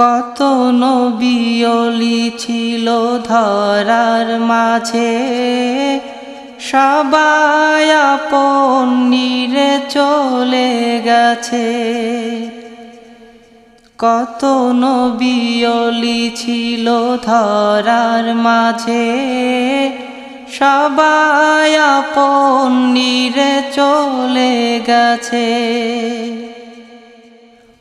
কত নবিয়লি ছিল ধরার মাঝে। সবাই আপন নিরে চলে গেছে। কত নবিয়লি ছিল ধরার মাঝে। সবাই আপন নিরে চলে গেছে।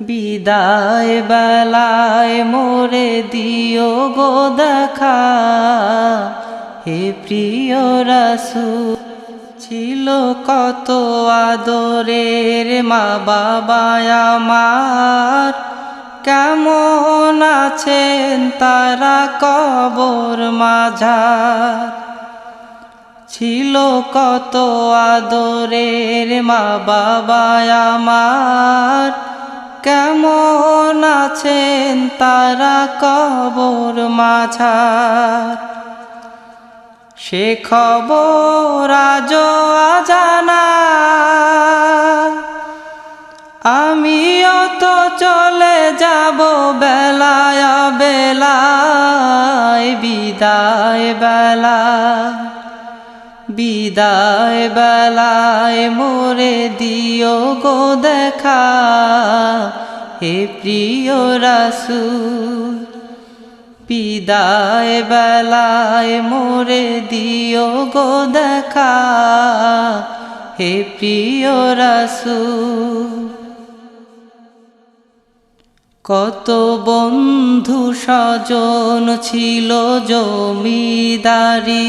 বিদায় বেলায় মোরে দিও গো দেখা। হে প্রিয় রাসূল, ছিল কত আদরের মা বাবা আমার। কেমন আছেন তারা কবর মাঝার? ছিল কত আদরের মা বাবা আমার। কেমন আছেন তারা কবর মাঝার? সে খবর আজ আজানা। আমিও তো চলে যাব বেলায় বেলায়, বিদায় বেলা। বিদায় বেলায় মোরে দিও গো দেখা। হে প্রিয় রাসূল, বিদায় বেলায় মোরে দিও গো দেখা। হে প্রিয় রাসূল, কত বন্ধু স্বজন ছিল জমিদারি।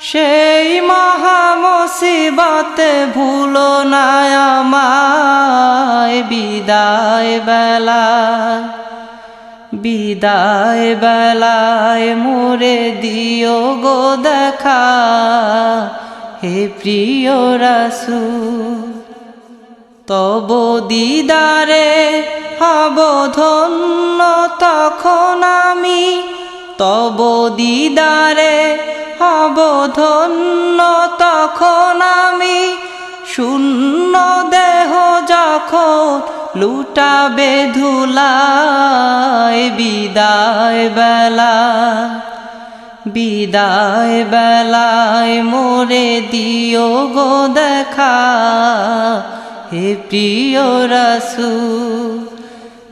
সেই মহা মুসিবতে ভুলো না বিদায় বেলা বিদায় বেলায় মোরে দিও গো দেখা। হে প্রিয় রাসূল, তব দিদারে হব ধন্য তখন আমি। তব দিদারে হব তখন আমি শূন্য দেহ যখন লুটাবে ধুলায় বিদায় বেলা, বিদায় বেলায় মোরে দিও গো দেখা, হে প্রিয় রাসূল।